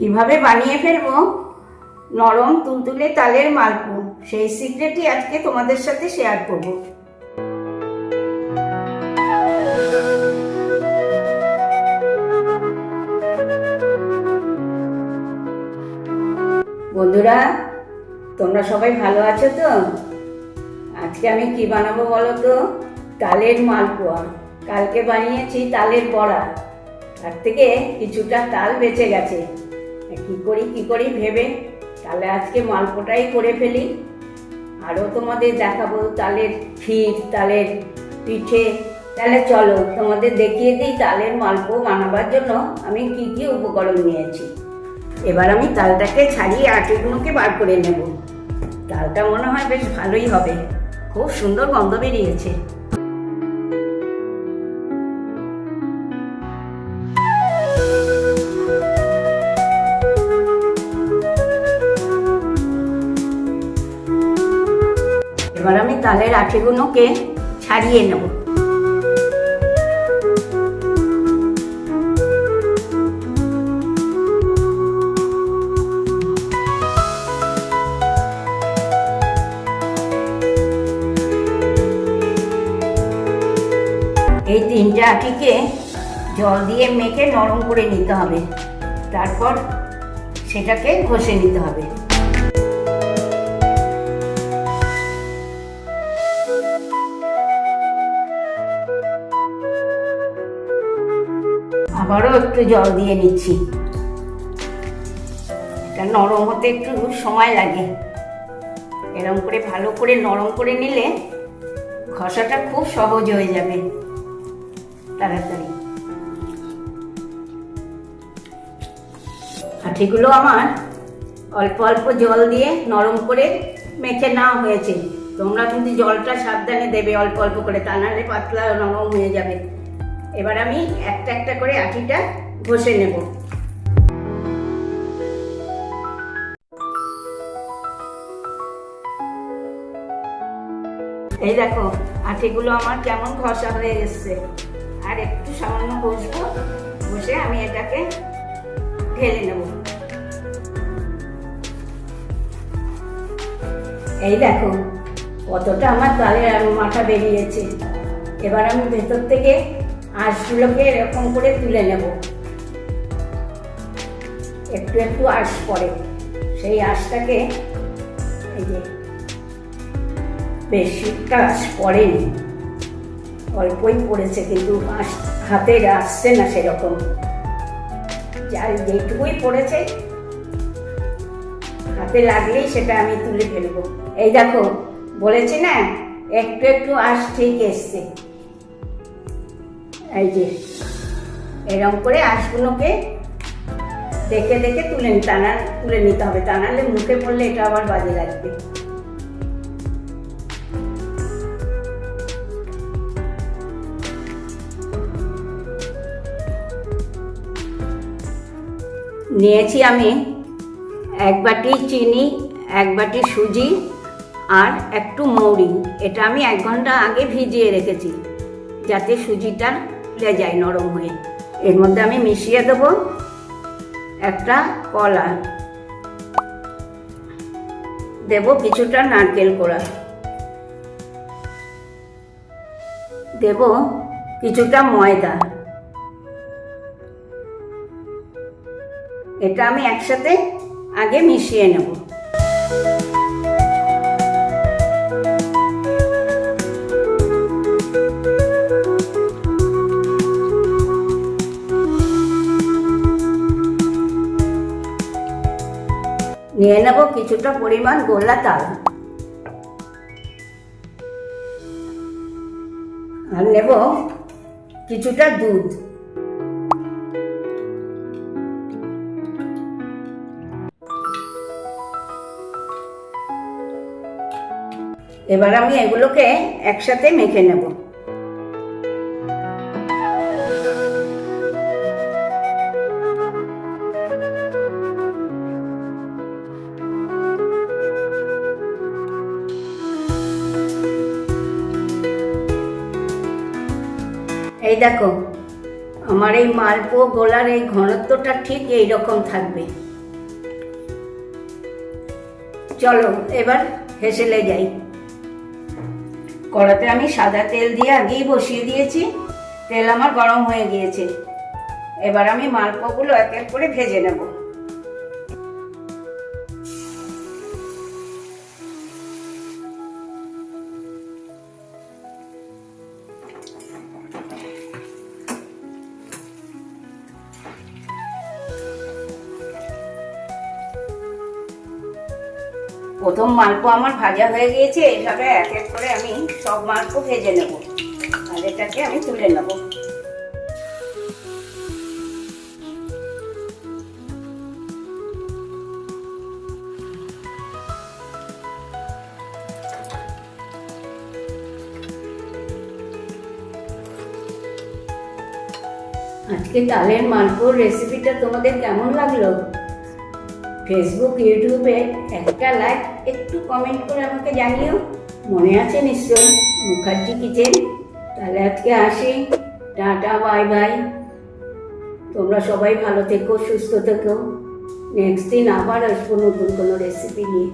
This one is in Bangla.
কীভাবে বানিয়ে ফেলব? নরম তুলতুলে তালের মালপো। সেই সিক্রেটই আজকে তোমাদের সাথে শেয়ার করব। বন্ধুরা, তোমরা সবাই ভালো আছো তো? আজকে আমি কি বানাবো বলো তো? তালের মালপোয়া। কালকে বানিয়েছি তালের বড়া। তার থেকে কিছুটা তাল বেঁচে গেছে। কি করি কি করি ভেবে? তাহলে আজকে মালপোটাই করে ফেলি। আরও তোমাদের দেখাবো তালের ক্ষীর, তালের পিঠে। তাহলে চলো, তোমাদের দেখিয়ে দিই তালের মালপো বানাবার জন্য আমি কি কি উপকরণ নিয়েছি। এবার আমি তালটাকে ছাড়িয়ে আটিগুলোকে বার করে নেব। তালটা মনে হয় বেশ ভালোই হবে। খুব সুন্দর গন্ধ বেরিয়েছে। এবার আমি তালের আঠিগুলোকে ছাড়িয়ে নেব। এই তিনটে আটিকে জল দিয়ে মেখে নরম করে নিতে হবে। তারপর সেটাকে ঘষে নিতে হবে। আবারও একটু জল দিয়ে নিচ্ছি। এটা নরম হতে একটু সময় লাগে। এরকম করে, ভালো করে নরম করে নিলে ঘষাটা খুব সহজ হয়ে যাবে তাড়াতাড়ি। আঠিগুলো আমার অল্প অল্প জল দিয়ে নরম করে মেখে নেওয়া হয়েছে। তোমরা কিন্তু জলটা সাবধানে দেবে অল্প অল্প করে, তা নাহলে পাতলা নরম হয়ে যাবে। এবার আমি একটা একটা করে আটিটা ঘষে নেব। এই দেখো, আটিগুলো আমার কেমন ঘষা হয়ে এসছে। আর একটু সামান্য ঘষবো, ঘষে আমি এটাকে ঢেলে নেব। এই দেখো, কতটা আমার তালের মাথা বেরিয়েছে। এবার আমি ভেতর থেকে আঁশগুলোকে এরকম করে তুলে নেব। একটু একটু আঁশ পড়ে সেই আঁশটাকে এই যে বেশিটা আঁশ পড়েনি অল্পই পড়েছে, কিন্তু আঁশ হাতে আসছে না সেরকম। যার যেটুকুই পড়েছে, হাতে লাগলেই সেটা আমি তুলে ফেলব। এই দেখো, বলেছি না, একটু একটু আঁশ ঠিক এসছে। এই যে এরকম করে আঁশগুলোকে দেখে দেখে তুলে টানা, তুলে নিতে হবে। তা মুখে পড়লে এটা আবার বাজে লাগবে। নিয়েছি আমি এক বাটি চিনি, এক বাটি সুজি আর একটু মৌরি। এটা আমি এক ঘণ্টা আগে ভিজিয়ে রেখেছি, যাতে সুজিটা ফুলে যায় নরম হয়ে। এর মধ্যে আমি মিশিয়ে দেব একটা কলা। দেব কিছুটা নারকেল কোড়া। দেব কিছুটা ময়দা। এটা আমি একসাথে আগে মিশিয়ে নেব। নেব কিছুটা পরিমাণ গোলা তাল। আর নেব কিছুটা দুধ। এবার আমি এগুলোকে একসাথে মেখে নেব। এই দেখো, আমার এই মালপো গোলার এই ঘনত্বটা ঠিক এই রকম থাকবে। চলো, এবার হেসেলে যাই। কড়াতে আমি সাদা তেল দিয়ে আগেই বসিয়ে দিয়েছি, তেল আমার গরম হয়ে গিয়েছে। এবার আমি মালপোগুলো এক এক করে ভেজে নেব। প্রথম মালপো আমার ভাজা হয়ে গিয়েছে এইভাবে এক এক করে আমি সব মালপো ভেজে নেব। আর এটাকে আমি তুলে নেব। আজকে তালের মালপোর রেসিপিটা তোমাদের কেমন লাগল? ফেসবুক ইউটিউবে একটা লাইক একটু কমেন্ট করে আমাকে জানিও। মনে আছে নিশ্চয়ই মুখার্জি কিচেন? তাহলে আজকে আসি। টাটা বাই বাই তোমরা সবাই ভালো থেকো, সুস্থ থেকো। নেক্সট দিন আবার আসব নতুন কোনো রেসিপি নিয়ে।